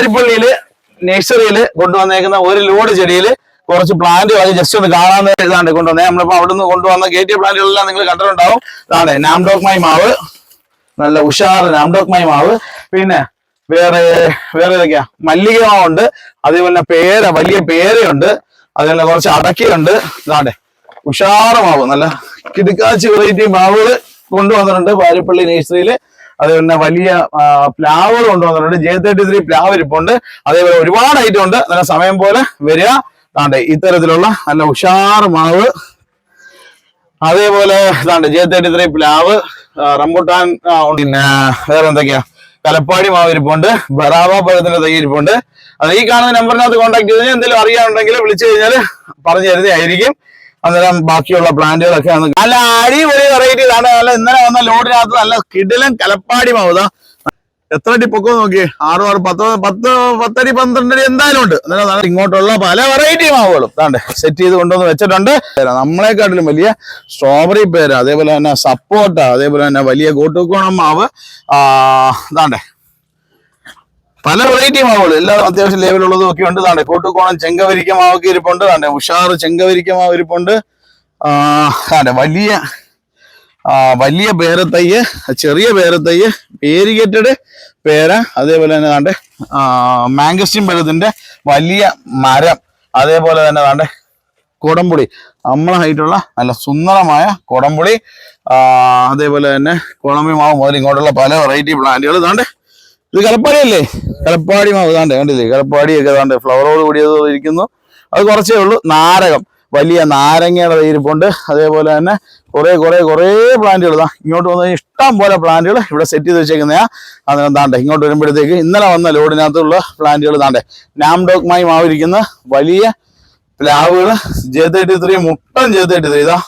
പാരിപ്പള്ളിയിൽ നഴ്സറിയിൽ കൊണ്ടുവന്നേക്കുന്ന ഒരു ലോഡ് ചെടിയിൽ കുറച്ച് പ്ലാന്റ് അത് ജസ്റ്റ് ഒന്ന് കാണാൻ ഇതാണ്ട് കൊണ്ടുവന്നേ. നമ്മളിപ്പോ അവിടെ നിന്ന് കൊണ്ടുവന്ന കയറ്റിയ പ്ലാന്റുകളെല്ലാം നിങ്ങൾ കണ്ടിട്ടുണ്ടാവും. ഇതാണ് നാംഡോക്മായി മാവ് നല്ല ഉഷാർ നാംഡോക്മായി മാവ് പിന്നെ വേറെ വേറെ ഏതൊക്കെയാ? മല്ലിക മാവുണ്ട് അതേപോലെ പേര വലിയ പേരയുണ്ട്. അതേപോലെ കുറച്ച് അടക്കയുണ്ട്. ഇതാണ്ടേ ഉഷാറ് മാവ്. നല്ല കിടുക്കാച്ചി വെറൈറ്റി മാവുകൾ കൊണ്ടുവന്നിട്ടുണ്ട്. പാരിപ്പള്ളി നഴ്സറിയിൽ അതേപോലെ വലിയ പ്ലാവുകൾ കൊണ്ടുവന്നിട്ടുണ്ട്. ജെ തേർട്ടി ത്രീ പ്ലാവ് ഇരിപ്പുണ്ട് അതേപോലെ ഒരുപാട് ഐറ്റം ഉണ്ട്. നല്ല സമയം പോലെ വരിക. താണ്ട് ഇത്തരത്തിലുള്ള നല്ല ഉഷാർ മാവ്. അതേപോലെ താണ്ട് ജെ തേർട്ടി ത്രീ പ്ലാവ് റംബുട്ടാൻ പിന്നെ വേറെ എന്തൊക്കെയാ? കലപ്പാടി മാവ് ഇരിപ്പുണ്ട് ബറാവ പഴത്തിന്റെ തൈ ഇരിപ്പുണ്ട് അത് ഈ കാണുന്ന നമ്പറിനകത്ത് കോൺടാക്ട് ചെയ്ത് കഴിഞ്ഞാൽ എന്തെങ്കിലും അറിയാനുണ്ടെങ്കിൽ വിളിച്ചു കഴിഞ്ഞാൽ പറഞ്ഞു തരുന്നതായിരിക്കും. അന്നേരം ബാക്കിയുള്ള പ്ലാന്റുകളൊക്കെ ആണ് നല്ല അടിപൊളി വെറൈറ്റി ഇതാണ്. നല്ല ഇന്നലെ വന്ന ലോഡിനകത്ത് നല്ല കിടിലൻ കലപ്പാടി മാവുതാ. എത്ര അടി പൊക്കം നോക്കി ആറ് ആറ് പത്ത് പത്ത് പത്തടി പന്ത്രണ്ടടി എന്തായാലും ഉണ്ട്. അന്നേരം ഇങ്ങോട്ടുള്ള പല വെറൈറ്റി മാവുകളും. അതാണ്ട് സെറ്റ് ചെയ്ത് കൊണ്ടുവന്ന് വെച്ചിട്ടുണ്ട്. നമ്മളെക്കാട്ടിലും വലിയ സ്ട്രോബെറി പേര്. അതേപോലെ തന്നെ സപ്പോട്ട അതേപോലെ തന്നെ വലിയ ഗോട്ടുക്കോണം മാവ്. ആ ഇതാണ്ടേ. പല വെറൈറ്റി മാവുകൾ. എല്ലാം അത്യാവശ്യം ലേബലുള്ളതും ഒക്കെ ഉണ്ട്. താണ്ടെ കോട്ടുകോണം ചെങ്കവരിക്ക മാവൊക്കെ ഇരിപ്പുണ്ട്. താണ്ടെ ഉഷാർ ചെങ്കവരിക്ക മാവ് ഇരിപ്പുണ്ട്. താണ്ടെ വലിയ വലിയ പേരത്തയ്യ് ചെറിയ പേരത്തയ്യ് പേരികേറ്റഡ് പേര അതേപോലെ തന്നെ താണ്ടെ മാംഗസ്റ്റിൻ പഴത്തിന്റെ വലിയ മരം അതേപോലെ തന്നെ താണ്ടെ കുടംപുളി. നമ്മളെ ഹൈറ്റുള്ള നല്ല സുന്ദരമായ കുടംപുളി അതേപോലെ തന്നെ കുളമ്പി മാവ് മുതൽ ഇങ്ങോട്ടുള്ള പല വെറൈറ്റി പ്ലാന്റുകൾ താണ്ടെ ഇത് കലപ്പാടിയല്ലേ? കലപ്പാടി മാവ് കണ്ടില്ലേ കണ്ടില്ലേ? കലപ്പാടിയൊക്കെ ഏതാണ്ട് ഫ്ലവറോട് കൂടിയത് ഇരിക്കുന്നു. അത് കുറച്ചേ ഉള്ളൂ. നാരകം. വലിയ നാരങ്ങയുടെ ഇരിപ്പുണ്ട്. അതേപോലെ തന്നെ കുറേ കുറേ കുറേ പ്ലാന്റുകൾ ഇതാ ഇങ്ങോട്ട് വന്നു ഇഷ്ടം പോലെ പ്ലാന്റുകൾ ഇവിടെ സെറ്റ് ചെയ്ത് വെച്ചേക്കുന്നതാ അന്നേരം താണ്ടെ ഇങ്ങോട്ട് വരുമ്പോഴത്തേക്ക് ഇന്നലെ വന്ന ലോഡിനകത്തുള്ള പ്ലാന്റുകൾ താണ്ടെ നാംഡോക്മായി മാവിരിക്കുന്ന വലിയ പ്ലാവുകൾ. ജെ തേർട്ടി ത്രീ മുട്ടൻ ജെ തേർട്ടി ത്രീ ഇതാ.